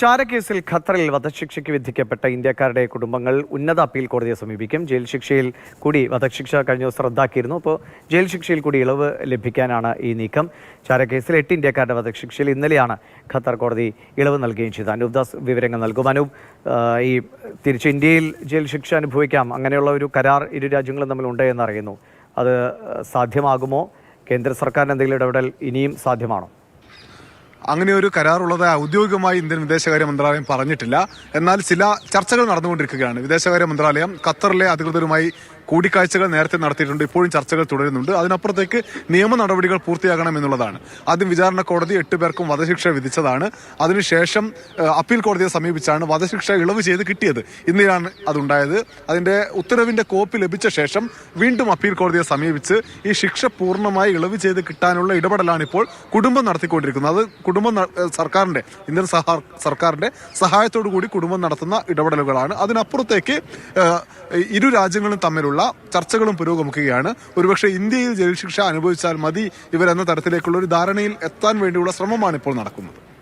ചാരക്കേസിൽ ഖത്തറിൽ വധശിക്ഷയ്ക്ക് വിധിക്കപ്പെട്ട ഇന്ത്യക്കാരുടെ കുടുംബങ്ങൾ ഉന്നത അപ്പീൽ കോടതിയെ സമീപിക്കും. ജയിൽ ശിക്ഷയിൽ കൂടി വധശിക്ഷ കഴിഞ്ഞ ദിവസം റദ്ദാക്കിയിരുന്നു. അപ്പോൾ ജയിൽ ശിക്ഷയിൽ കൂടി ഇളവ് ലഭിക്കാനാണ് ഈ നീക്കം. ചാരക്കേസിൽ എട്ട് ഇന്ത്യക്കാരുടെ വധശിക്ഷയിൽ ഇന്നലെയാണ് ഖത്തർ കോടതി ഇളവ് നൽകുകയും ചെയ്തത്. അനൂപ് ദാസ് വിവരങ്ങൾ നൽകും. അനൂപ് ഈ തിരിച്ച് ഇന്ത്യയിൽ ജയിൽ ശിക്ഷ അനുഭവിക്കാം. അങ്ങനെയുള്ള ഒരു കരാർ ഇരു രാജ്യങ്ങളും തമ്മിലുണ്ട് എന്നറിയുന്നു. അത് സാധ്യമാകുമോ? കേന്ദ്ര സർക്കാരിന് എന്തെങ്കിലും ഇടപെടൽ ഇനിയും സാധ്യമാണോ? അങ്ങനെ ഒരു കരാറുള്ളത് ഔദ്യോഗികമായി ഇന്ത്യൻ വിദേശകാര്യ മന്ത്രാലയം പറഞ്ഞിട്ടില്ല. എന്നാൽ ചില ചർച്ചകൾ നടന്നുകൊണ്ടിരിക്കുകയാണ്. വിദേശകാര്യ മന്ത്രാലയം ഖത്തറിലെ അധികൃതരുമായി കൂടിക്കാഴ്ചകൾ നേരത്തെ നടത്തിയിട്ടുണ്ട് ഇപ്പോഴും ചർച്ചകൾ തുടരുന്നുണ്ട്. അതിനപ്പുറത്തേക്ക് നിയമ നടപടികൾ പൂർത്തിയാകണം എന്നുള്ളതാണ്. ആദ്യം വിചാരണ കോടതി എട്ട് പേർക്കും വധശിക്ഷ വിധിച്ചതാണ്. അതിനുശേഷം അപ്പീൽ കോടതിയെ സമീപിച്ചാണ് വധശിക്ഷ ഇളവ് ചെയ്ത് കിട്ടിയത്. ഇന്നിലാണ് അതുണ്ടായത്. അതിന്റെ ഉത്തരവിന്റെ കോപ്പി ലഭിച്ച ശേഷം വീണ്ടും അപ്പീൽ കോടതിയെ സമീപിച്ച് ഈ ശിക്ഷ പൂർണമായി ഇളവ് ചെയ്ത് കിട്ടാനുള്ള ഇടപെടലാണ് ഇപ്പോൾ കുടുംബം നടത്തിക്കൊണ്ടിരിക്കുന്നത്. അത് കുടുംബം സർക്കാരിന്റെ ഇന്ത്യൻ സർക്കാരിന്റെ സഹായത്തോടു കൂടി കുടുംബം നടത്തുന്ന ഇടപെടലുകളാണ്. അതിനപ്പുറത്തേക്ക് ഇരു രാജ്യങ്ങളും തമ്മിലുള്ള ചർച്ചകളും പുരോഗമിക്കുകയാണ്. ഒരുപക്ഷെ ഇന്ത്യയിൽ ജയിൽ ശിക്ഷ അനുഭവിച്ചാൽ മതി ഇവരെന്ന തരത്തിലേക്കുള്ള ഒരു ധാരണയിൽ എത്താൻ വേണ്ടിയുള്ള ശ്രമമാണ് ഇപ്പോൾ നടക്കുന്നത്.